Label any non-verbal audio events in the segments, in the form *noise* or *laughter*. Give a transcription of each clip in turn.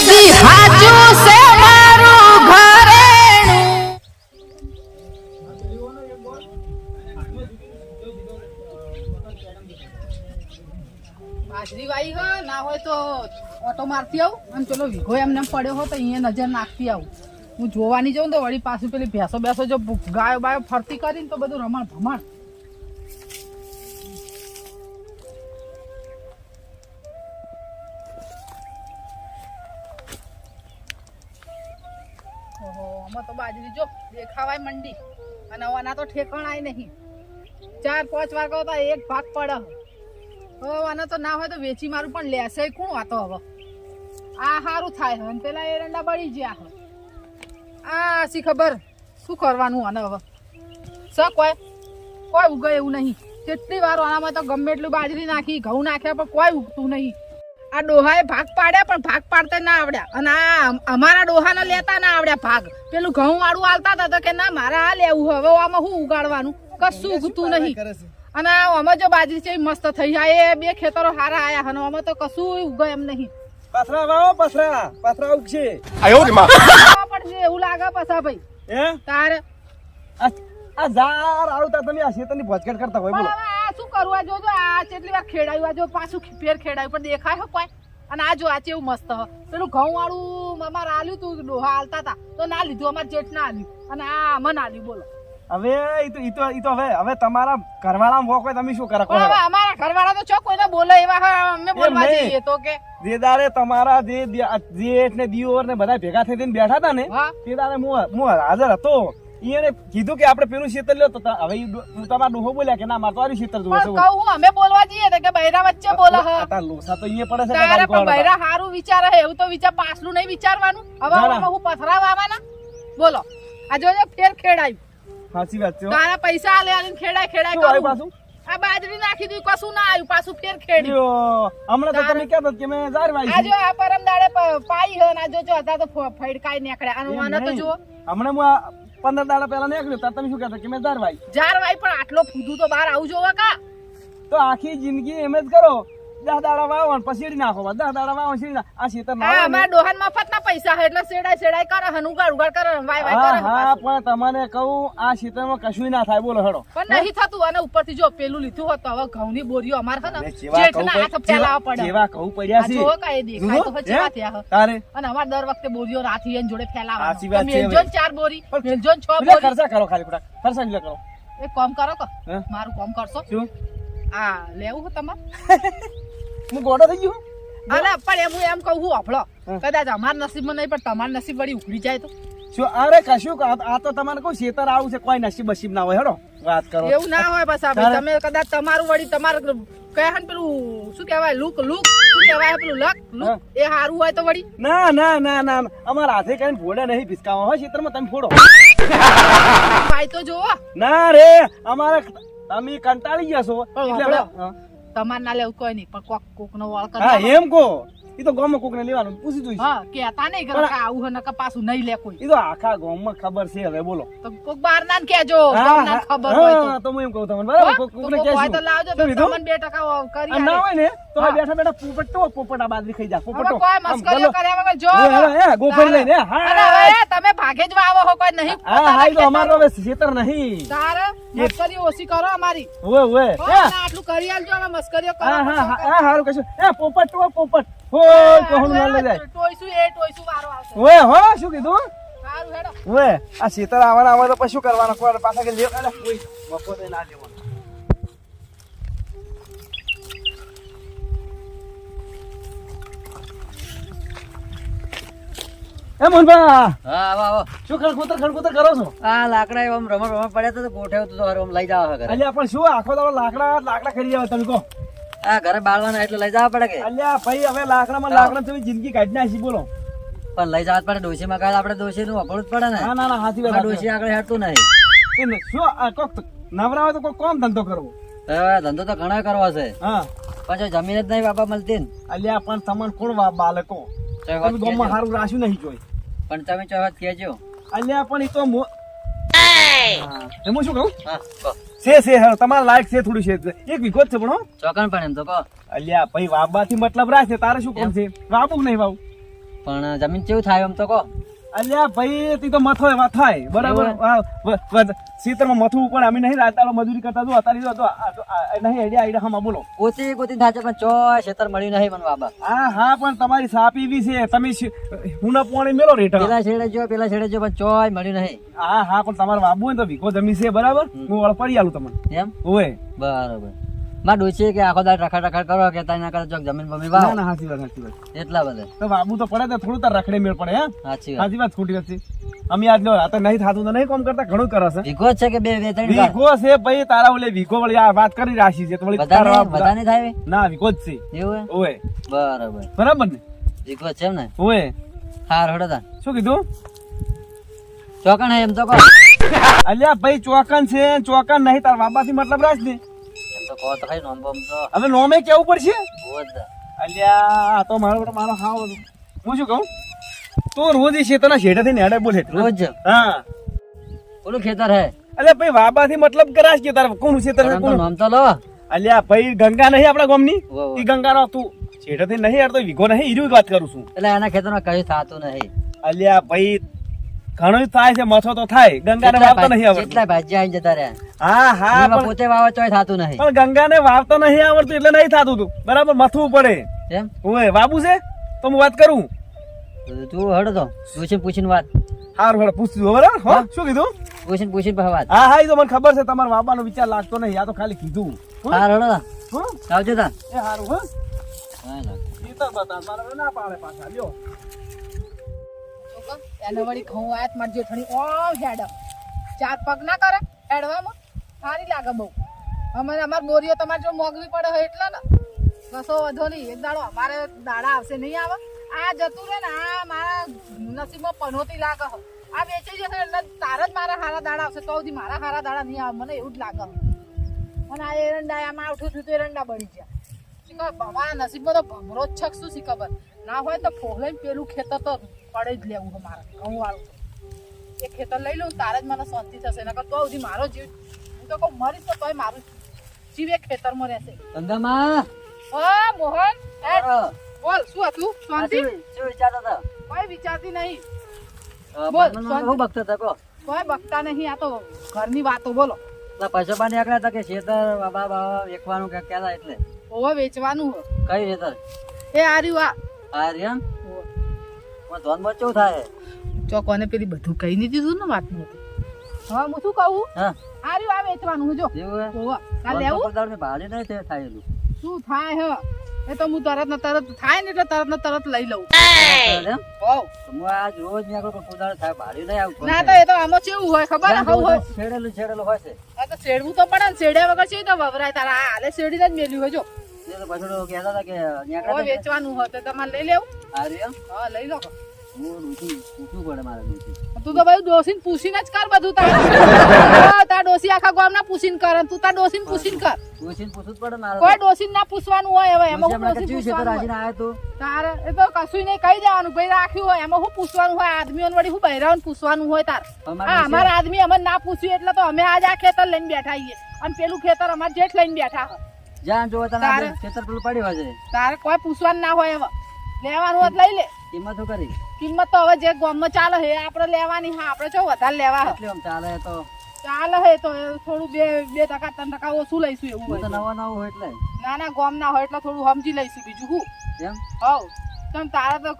જદી હાચું છે મારું ઘરેણું. બાજરી વાઈ હો, ના હોય તો ઓટો મારતી આવું. અને પેલો વીઘો એમને પડ્યો હો તો અહીંયા નજર નાખતી આવું. હું જોવાની જાઉં તો વળી પાછું પેલી ભેંસો બેસો જો ગાયો બાયો ફરતી કરીને તો બધું રમણ ભમણ. દેખાવાય મંડી. અને આના તો ઠેકાણાય નહીં. ચાર, પાંચ વાગો તો એક ભાગ પડે હવે આના તો ના હોય તો વેચી મારું પણ લેશે. કોણ વાતો હવે? આ સારું થાય હવે. પેલા એરંડા બળી ગયા હવે. આ શી ખબર? શું કરવાનું આને હવે? સ કોઈ? કોઈ ઉગે એવું નહીં. કેટલી વાર આનામાં તો ગમે એટલું બાજરી નાખી, ઘઉં નાખ્યા પણ કોઈ ઉગતું નહીં. આ ડોહાએ ભાગ પાડ્યા પણ ભાગ પાડતા ના આવડ્યા. અને આ અમારા ડોહાને લેતા ના આવડ્યા ભાગ. પેલું ઘઉં વાળું આલતા હતા તો કે ના મારે આ લેવું હવે આમાં શું ઉગાડવાનું? કશું ઉગતું નહીં. અને આમાં જો બાજરી છે એ મસ્ત થઈ જાય એ બે ખેતરો હારા આયા અને આમાં તો કશું ઉગે એમ નહીં. પથરા વાવો પથરા. પથરા ઉગશે. ખાવા પડશે એવું લાગે પછા ભાઈ. હે? તારે આ આ ઝાર આવતા તમે આ શેતની ભોજકટ કરતા હોય બોલો. શું કરવું જોજો આ કેટલી વાર ખેડાયું? આ જો પાછું ફેર ખેડાયું પણ દેખાય હો કોઈ. અને આ જો આ ચેવું મસ્ત હ. પેલું ઘઉં વાળું અમારે આલ્યું તું ડોહા હાલતા હતા તો ના લીધું અમારે જેઠ ના આલ્યું. અને આ મને આલ્યું બોલો. હવે ઈ તો ઈ તો ઈ તો હવે હવે તમારા ઘરવાળા વોક હોય તમે શું કરો પણ હવે અમારા ઘરવાળા તો ચો કોઈને બોલે એવા અમે બોલવા જઈએ તો કે. જે દાડે તમારા જે જેઠ ને દિયોર ને બધા ભેગા થઈ થઈને બેઠા હતા ને તે હું હું હાજર હતો. એને કીધું કે આપણે પેલું શેતર લ્યો તો હવે તમારા ડોહો બોલ્યા કે ના મારે તો આર્યું શેતર જોવે છે કહું અમે બોલવા જઈએ તો કે બૈરા વચ્ચે બોલે હ. તાર લોસા તો અહીંયા પડે છે તારે પણ બૈરા હારું વિચારે હે એવું તો વિચાર પાછલું નહીં વિચારવાનું. હવે હું પથરા વાવાના બોલો. આ જોજો ફેર ખેડાય. સાચી વાત છે તારા પૈસા આલે આલીને ખેડાય ખેડાય કરું. પાછું? આ બાજરી નાખી દીધું કશું ના આવ્યું પાછું ફેર ખેડ્યું. હમણાં તો તમે કહેતા કે મેં જારવાઈ આ જો આ પરમ દાડે પાઈ હે ને આ જો જો હતા તો ફડકાઈ નીકળ્યા. અને એમ તો જો હમણાં હું પંદર દાડા પહેલા નીકળ્યો ત્યારે તમે શું કહેતા? કે મેં ઝાર વાઈ જાર વાઈ પણ આટલો ફૂદું તો બહાર આવું જોવા કા. તો આખી જિંદગી એમ જ કરો. દસ દાડા વાવો ને પછી નાખો. દસ દાડા વાવો ને નાખો. આ શેતર ના અમારા ડોહાન મફત ના પૈસા હે એટલે સેડાય સેડાય કરે હન ઉગાડ ઉગાડ કરે વાય વાય કરે હા પણ તમને કહું આ શેતરમાં કશું ના થાય. બોલો હેડો. પણ નહીં થતું અને ઉપરથી જો પેલું લીધું હોત તો હવે ઘઉંની બોરીઓ અમાર હે ને જેવા ઘઉં હાથ ફેલાવા પડે જેવા- જેવા ઘઉં પડ્યા છે. જોવો કાંઈ દેખાય તો પછી વાત થયા તારે? અને અમાર દર વખતે બોરીઓ રાથી એન જોડે ફેલાવા સાચી વાત તો છે મેલજો હવે. ને ચાર બોરી મેલજોન છ બોરી. ખર્ચા કરો ખાલી ખોટા ખર્ચા જ કરો. એક કામ કરો કે મારું કામ કરશો. શું? આ લેવું તમારે? *laughs* હું ગોડો થઈ ગયો અરે પણ એમ હું એમ કહું હું. આપણો. કદાચ અમારા નસીબમાં નહીં પણ તમાર નસીબ વળી ઉખડી જાય તો. શું અરે કશું આ તો તમારે કોઈ શેતર આવું છે કોઈ નસીબ બસીબ ના હોય હેડો વાત કરો. એવું ના હોય બસ તમે કદાચ તમારું વળી તમારું પેલું શું કહેવાય લુક લુક શું કહેવાય પેલું લક લુક એ સારું હોય તો વળી. ના ના ના ના અમારા હાથે કઈ ફોડે નહીં ભીસકાવા હોય શેતરમાં તમે ફોડો. ભાઈ તો જોવો ના રે અમારે તમે કંટાળી ગયા છો. એટલે. તમારે ના લેવું કોઈ નહીં પણ કોક કોક નો વાળ હા એમ કહો. એ તો ગામમાં કોકને લેવાનું પૂછી જોઈશ હા કેતા નહીં કે આવું હને નકર પાછું નહીં લે કોઈ એ તો આખા ગામમાં ખબર છે હવે બોલો. તો કોક બાર ના કેજો ગામના ખબર હોય તો. તો હું એમ કહું તમને બરાબર? કોક- કોકને કોક તો લાવજો? તમને બે ટકા કરી આ ના હોય ને તો બેઠા બેઠા પોપટો પોપટા બાદરી ખાઈ જા પોપટો. કોઈ મસ્કરીઓ ગલો. કર્યા જો હવે, હવે, ગોફર લઈને, હા. અરે હવે તમે ભાગે જ વાવો હો કોઈ નહીં હા હા તો અમારો હવે શેતર નહીં. તાર મસ્કરી ઓછી કરો અમારી. હો, હે, આટલું કરી આલજો અમે મસ્કરીઓ કરો હા હા હા હારું કશું એ પોપટ તો પોપટ. હોય કહું ના લઈ જાય. ટોયસું એ વારો આવશે? હો શું કીધું? સારું હેડો. ઓવે આ શેતર આવવાના આવે તો પછી શું કરવાનું? કોઈ પાછા કે લેવ અરે ઓય બપોરે ના લેવાનું એ મોહનભા. હા આવો આવો. શું ખડખોતર ખડખોતર કરો છો? આ લાકડા એમ રમણ રમણ પડ્યા હતા તો ગોઠવ્યું હતું તો હારું લઈ જવા અલ્યા પણ શું આખો દાડો લાકડા લાકડા ખરી જાવ તમે કહો. આ ઘરે બાળવાના એટલે લઈ જવા પડે કે? અલ્યા ભાઈ હવે લાકડામાં લાકડા તમે જિંદગી કાઢી નાખી બોલો. પણ લઈ જવા પડે ડોસી માં કાલ આપણે ડોશી નું વપડવું જ પડે ને. ના ના ના હાથી વાત ડોશી આગળ હેઠતું નહીં. શું કોક નવરા હોય તો કોઈ કોમ ધંધો કરવો. ધંધો તો ઘણા કરવો છે. હા. પછી જમીન જ નહીં બાપા મળતી ને. અલ્યા પણ તમને કોણ બાળકો? તમે ગામમાં સારું રાખ્યું નહીં જોઈ પણ તમે ચોય વાત કહેજો. અલ્યા પણ એ તો મો- હા. એમાં શું કહું? હા કહો. છે છે હા, તમારા લાયક છે થોડું છે. એક વીઘો છે પણ હો. ચોકન પણ એમ તો કહો. અલ્યા ભાઈ વાવવાથી મતલબ રાખે તારે શું કોમ છે? વાવું નહીં વાવું. પણ જમીન કેવું થાય એમ તો કહો. અલ્યા ભાઈ તી તો મથો એવા થાય. બરાબર? ખેતરમાં મથું પણ અમે નહીં રાતાળો મજૂરી કરતા જો તો આ- નહીં આઈડિયા આઈડિયા હા બોલો. ગોતી ગોતી છે પણ ચોય ખેતર મળ્યું નહીં મને બાબા હા હા પણ તમારી સાપ એવી છે. તમે હું ના પોણી મેલો રેટ પેલા છેડે જો પેલા છેડે જો પણ ચોય મળ્યું નહીં. હા હા પણ તમારે બાબુ હોય તો વિકો જમી છે બરાબર? હું વળ પડી આલું તમને. એમ? હોય બરોબર. માં ડોસી કે આખો દાડ રખડ રખડ કરો કે ના કરે ચોક જમીન બમી ના વાવ. ના સાચી વાત સાચી વાત. એટલા બધે. તો બાબુ તો પડે તો થોડું તાર રખડે મેળ પડે હે? સાચી વાત. સાચી વાત ખોટી વાત અમે આજ લો રાતે નહીં થાતું તો નહીં કામ કરતા ઘણું કરે છે. ભીગો છે કે બે બે ત્રણ વાર? છે ભાઈ તારા ઓલે વીઘો વળી આ વાત કરી રાશી છે તો વળી વધારે બધા વધારે થાય ના વીઘો જ છે. એવું ઓય. બરાબર. બરાબર ને? ભીગો છે એમ ને? ઓય. હાર હડો તા શું કીધું? ચોકણ હે એમ તો કહો. અલ્યા ભાઈ ચોકન છે ચોકન નહીં તાર બાબાથી મતલબ રાખ ને તો કહો તો ખરી નોમ બોમ તો. હવે નોમે કેવું પડશે? અલ્યા આ તો મારો બેટો મારો હાવ હું શું કહું? તો રોજ એ શેતરના શેઠેથી નેડે બોલે રોજ? હા. ઓલું ખેતર હે? અલ્યા ભાઈ બાબાથી મતલબ કરાશ કે તારે કોણ શેતર પણ તો નામ તો લો. અલ્યા ભાઈ ગંગા નહીં આપણા ગામની. ઈ ગંગાનો તું શેઠેથી નહીં યાર તો વીઘો નહીં ઈર્યું વાત કરું છું. એટલે એના ખેતરમાં કઈ થતું નહીં. અલ્યા ભાઈ ઘણું થાય છે મથો તો થાય. ગંગાને વાવતા નહીં આવડતું. કેટલાય ભાજી આવી જતા રહ્યા. હા હા પણ પોતે વાવે તોય થતું નહીં. પણ ગંગાને વાવતો નહીં આવડતું એટલે નહીં થતું તું. બરાબર મથવું પડે. એમ? ઓય બાબુ છે? તો હું વાત કરું. તો હડ તો પૂછીને પૂછીને વાત. હારું હડ પૂછતું બરાબર? હો શું કીધું? પૂછીને પૂછીને પછી વાત. હા હા એ તો મને ખબર છે તમારા બાબાનો વિચાર લાગતો નહીં આ તો ખાલી કીધું. હો? હડ હો? આવજો તા. એ હારું હો? ના. તો બતા મારે ના પાડે પાછા લ્યો. એને વળી ઘઉં આયાત મારી જેઠણી ઓમ હેડ. ચાર પગ ના કરે, હેડવામાં? સારી લાગે બહુ. અમે અમારે બોરીઓ તમારે જો મોગવી પડે હોય એટલે ને. કશો વધો નહીં. એક દાડો અમારે દાડા આવશે, નહીં આવે. આ જતું રહે ને, આ મારા નસીબમાં પનોતી લાગે હે. આ વેચી જશે એટલે તાર જ મારા હારા દાડા આવશે. તો સુધી મારા હારા દાડા નહીં આવે. મને એવું જ લાગે. અને આ એરંડા, આમાં આવઠું થયું તો એરંડા બળી ગયા. શું ખબર? બાબા નસીબમાં તો ભમરો જ છક શું શી ખબર? ના હોય તો ફોહલાઈને પેલું ખેતર તો પડે જ લેવું છે મારે. ઘઉં વાળું. એ ખેતર લઈ લઉં તારે જ મને શાંતિ થશે. નકર તો સુધી મારો જીવ હું તો કહું મરીશ તો તોય મારું જીવ ખેતરમાં રહેશે. ધંધામાં હા મોહન. બોલ શું હતું? શાંતિ? શું વિચારતા હતા? કોઈ વિચારતી નહીં. બોલ, શું બકતા હતા કો કોઈ બકતા નહીં આ તો ઘરની વાતો બોલો. પૈસા પાણી આકડા હતા કે ખેતર બાબા બાબા વેચવાનું કે કહેતા એટલે? ઓવે વેચવાનું કઈ ખેતર? એ આર્યું આ. ઓવે. પણ ધોન પેલી બધું કહી નહીં દીધું ને વાત નથી હવે હું શું કહું? હા. રહ્યું આ વેચવાનું જો. આ ધોન લેવું તો ભાડે નહીં થયું થાયેલું. શું થાય હે? એ તો હું તરત ને તરત થાય ને એટલે તરત ને તરત લઈ લઉં. તો હું દાડો થાય ભાડે નહીં આવું ના તો એ તો આમાં કેવું હોય ખબર હોય છેડેલું છેડેલું હોય છે. આ તો શેડવું તો પડે ને શેડ્યા વગર છે તો વવરાય તારા આ હાલે શેડીને જ મેલ્યું હોય જો. એ તો પછી કહેતા હતા કે હવે વેચવાનું હોય તો તમારે લઈ લેવું. હા હા લઈ લો. હું ડૂસી પૂછવું પડે મારે ડૂસી તું તો બધું ડોસીને પૂછીને જ કર બધું તારે. તાર ડોસી આખા ગામના પૂછીને કર તું તાર ડોસીને પૂછીને કર. ડૂસીને પૂછવું પડે મારે કોઈ ડોસીને ના પૂછવાનું હોય હવે એમાં હું હમણાં ડોસી કચ્યું છે તો પૂછવાનું રાજીને આવ્યો તો? તારે એ તો કશું નહીં કહી દેવાનું ભાઈ રાખ્યું હોય એમાં શું પૂછવાનું હોય આદમીઓને વળી શું બહેરાઓને પૂછવાનું હોય તાર. હા અમારા આદમી અમને ના પૂછ્યું એટલે તો અમે આજ આ ખેતર લઈને બેઠા છીએ. અને પેલું ખેતર અમારે જેઠ લઈને બેઠા. છે. જ્યાં જોવો ત્યાં તારે- ખેતર પેલું પડ્યું હશે. તારે કોઈ પૂછવાનું ના હોય હવે. લેવાનું હોત લઈ લે. કિંમત શું કરી? કિંમત તો હવે જે ગામમાં ચાલે હે આપણે લેવાની હા આપણે જો વધારે લેવા એટલે આમ ચાલે તો? ચાલે હે તો થોડું બે બે ટકા ત્રણ ટકા ઓછું લઈશું એવું. નવો નવો હોય એટલે. ના ના ગોમ ના હોય એટલે થોડું સમજી લઈશું બીજું હું એમ? હવ. તમ તારે તો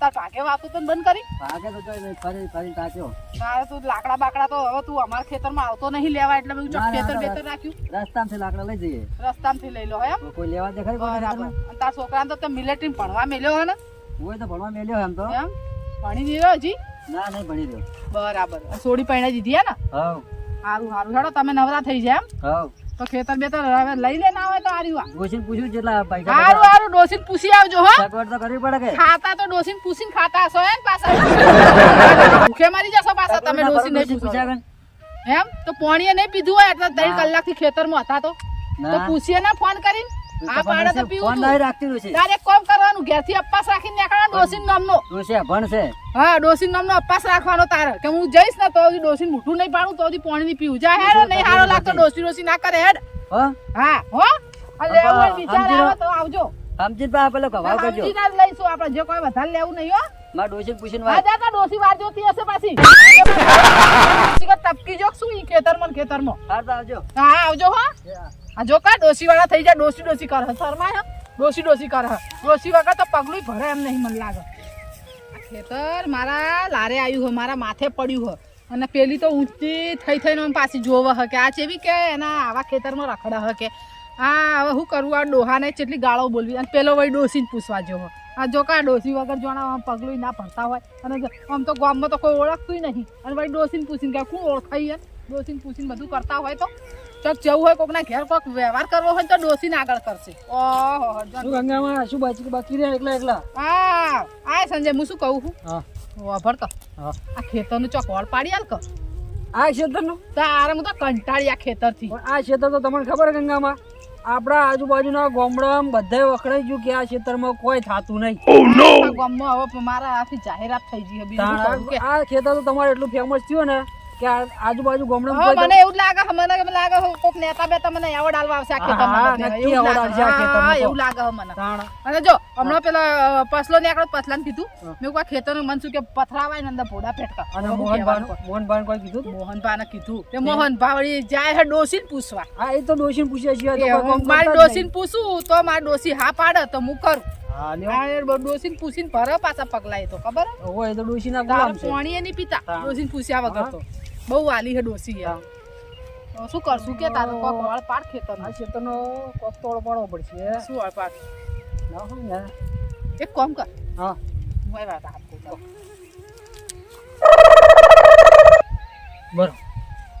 તાર ભાગે વાતો તો બંધ કરી. ભાગે તો ફરી ફરી તાક્યો તારે તું લાકડા બાકડા તો હવે તું અમારા ખેતરમાં આવતો નહીં લેવા એટલે મેં ખેતર બેતર રાખ્યું. રસ્તામાંથી લાકડા લઈ જઈએ. રસ્તામાંથી લઈ લો હે એમ? કોઈ લેવા દે ખરી બરાબર. તાર છોકરાને તો તે મિલિટરી ભણવા મેલ્યો હે ને? હું તો ભણવા મેલ્યો એમ તો. એમ? ભણી દીધો હજી? ના નહીં ભણી રહ્યો. બરાબર. સોડી પૈણા દીધી હે ને? હવ. સારું સારું હેડો તમે નવરા થઈ જાય એમ? હવ. તો ખેતર બેતર હવે લઈ લે ના હોય તો આર્યું આ ડોશીને પૂછ્યું જેટલા પૈસા સારું સારું ડોસીન પૂછી આવજો હો. સગવડ તો કરવી પડે કે? ખાતા તો ડોસીન પૂછીને ખાતા હશો એમ પાછા. ભૂખે મરી જશો પાછા તમે ડોસીન નહીં પૂછ્યા એમ? તો પોણીએ નહીં પીધું હોય એટલે ત્રણ. કલાકથી ખેતરમાં હતા તો. તો પૂછીએ ને ફોન કરીને. આ પાડે તો પીવું ફોન નહીં રાખતી ડોશી. તારે એક કરવાનું? ઘેરથી અપ્પાસ રાખીને નીકળવાનું ડોસીન નામનો. ડોશી ભણશે હા ડોસીન નામનો અપ્પાસ રાખવાનો તારે. કે હું જઈશ ને તો ડોસીન મોઢું નહીં પાડું તો પાણી નહીં પીવું. જા હેડ નહીં હારો લાગતો ડોસી ડોસી ના કરે હેડ. હા? હો આ લેવું વિચાર સમજી તો આવજો. સમજીને પા પેલો કવાવ કરજો સમજીને લઈશું આપણે જે કોઈ વધારે લેવું નહીં હો. પૂછીને હા વાત. જા તા ડોસી વાર જોતી હશે પાછી. પાછી કો ટપકી જો શું ઈ ખેતરમાં ખેતરમાં? હાર આવજો. હા આવજો હો. આ જો કા ડોસી વાળા થઈ જાય ડોસી ડોસી કરે શરમાય ડોસી ડોસી કરે ડોસી વગર તો પગલું ભરે એમ નહીં મને લાગે. ખેતર મારા લારે આવ્યું હોય મારા માથે પડ્યું હોય અને પેલી તો ઊંચી થઈ થઈને પાછી જોવે હે કે આ ચેવી કે એના આવા ખેતરમાં રખડા હકે આ હવે શું કરવું આ ડોહાને ચેટલી ગાળો બોલવી? અને પેલો વળી ડોસીને પૂછવા જેવો. આ જો કા ડોસી વગર જોણા આમ પગલું ના ભરતા હોય. અને આમ તો ગામમાં તો કોઈ ઓળખતું નહીં. અને વળી ડોસીને પૂછીને કે શું ઓળખાઈ એમ? ડોસીને પૂછીને બધું કરતા હોય તો? ચોક જવું હોય કોકના ઘેર કોક વ્યવહાર કરવો હોય તો ડોસીને આગળ કરશે. ઓહો શું ગંગામાં? શું બાકી બાકી રહ્યા એકલા એકલા? આ આ સંજય હું શું કહું છું? હા. કર હા. આ ખેતરનું ચોક વળ પાડી આલ કર આ ક્ષેત્રનું તારે હું તો કંટાળી આ ખેતરથી. આ ખેતર તો તમને ખબર છે ગંગામાં? આપણા આજુબાજુના ગામડામાં બધે વખણાઈ ગયું કે આ ક્ષેત્રમાં કોઈ થતું નહીં. આ ગામમાં હવે મારા આથી જાહેરાત થઈ ગઈ આ ખેતર તો તમારે એટલું ફેમસ થયું ને કે આજુબાજુ ગામડામાં હવે મને એવું લાગે મને એમ લાગે કોક નેતા બેતા મને એવોર્ડ આલવા આવશે આ હા, ખેતરમાં હા, એવું લાગે. હા, એવું લાગે મને. અને જો હમણાં પેલા પસલો નીકળ્યો પસલાને કીધું. હા. મેં આ ખેતરનું મન શું કે પથરાવાય ને અંદર ભોડા ફેટકા. અને હવે હું મોહન ભાન મોહન ભાન કોઈ કીધું? મોહનભાને કીધું. કે મોહનભા વળી જાય છે ડોસીને પૂછવા. હા એ તો ડોશીને પૂછ્યા છે કોઈ હું મારી ડોસીને પૂછું તો મારી ડોસી હા પાડે તો હું કરું. હા ડોસીને પૂછીને ભરે પાછા પગલાય તો ખબર હોય એ તો તારે ગુલામ છે. પાણી એ નહીં પીતા. હા. ડોસીને પૂછ્યા વગર તો. બહુ વાલી છે ડોસી યાર. તો શું કરશું કે તારે કોક વાળ પાડ ખેતર આ ક્ષેત્રનો કોક તોડો પાડવો પડશે. શું વાળ પાડ? ના હોય ને. એક કામ કર. હા. હું આવ્યા હતા આપું છું. બરો.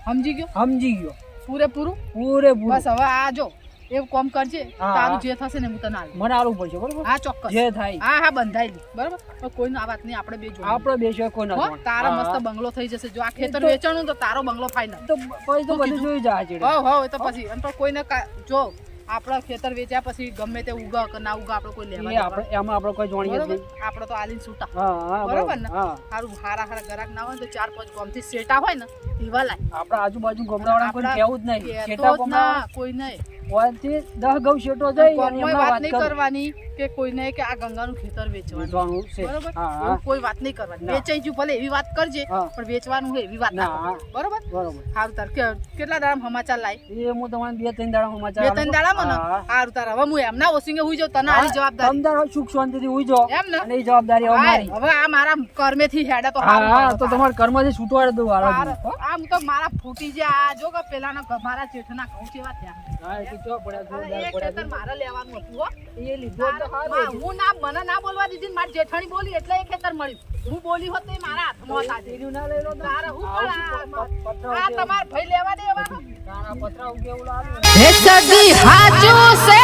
સમજી ગયો? સમજી ગયો. પૂરેપૂરું? પૂરેપૂરું. બસ હવે આ જો. એવું કોમ કરજે તારું જે થશે ને હું તને આલું. મને આલું પડશે બરોબર? હા ચોક્કસ. જે થાય. હા હા બંધાયેલી લી બરોબર? કોઈ આ વાત નહીં આપણે બે જોડે. આપણે બે સિવાય કોઈ ના તારા મસ્ત બંગલો થઈ જશે. જો આ ખેતર વેચાણું તો તારો બંગલો ફાઈનલ તો પછી તો બધું જોઈ જાય છે હો હો તો પછી. અને તો કોઈને જો આપણા ખેતર વેચ્યા પછી ગમે તે ઉગા કે ના ઉગા આપણે કોઈ લેવા આપણે એમાં આપણે કોઈ જ બરોબર? નહીં આપણે તો આલીન છૂટા બરોબર ને? સારું હારા હારા ગરાક ના હોય તો ચાર પાંચ ગોમથી સેટા હોય ને એવા લાય. આપણા આજુબાજુ ગામડાવાળા કોઈ કેવું જ નહીં. સેટા ગામડા કોઈ નહીં. ઓયથી દહ ગૌ શેઠો જઈ અને એમના વાત નહીં કરવાની કે કોઈને કે આ ગંગાનું ખેતર વેચવાનું. બરોબર? હા હા. કોઈ વાત નહીં કરવાની. વેચાઈ ગયું ભલે એવી વાત કરજે પણ વેચવાનું હોય એવી વાત ના. બરોબર? બરોબર. સારું તાર કેટલા દાડા સમાચાર લાય? એ હું તમારે બે ત્રણ દાડા સમાચાર બે ત્રણ દાડા મને હા. તાર હવે હું એમના ઓસિંગે હુઈ જાઉં તને આની જવાબદારી. તમદાર સુખ શાંતિથી ઉઈ જાઓ. એમ ને? અને એ જવાબદારી હવે મારી. હવે આ મારા કર્મેથી હેડા તો હા તો તારે. કર્મથી છૂટવાડે તારે- વાળા આમ તો મારા ફૂટી જે આ જો કે પેલાના મારા જેઠના ઘઉં છે વાત હા એ તો ચો પડ્યા જોરદાર પડ્યા મારે લેવાનું હતું હો એ લીધો તો તારે- સારું મા- હતું. હું ના મને ના બોલવા દીધી મારી જેઠાણી બોલી એટલે એ ખેતર મળ્યું હું બોલી હોત તો મારા હાથમાં હતા આજે. ના લઈ લો તારે હું આ- તમાર ભાઈ લેવા દેવાનો તારા પતરા ઉગે એવું લાગે. હે સદી હાચું સે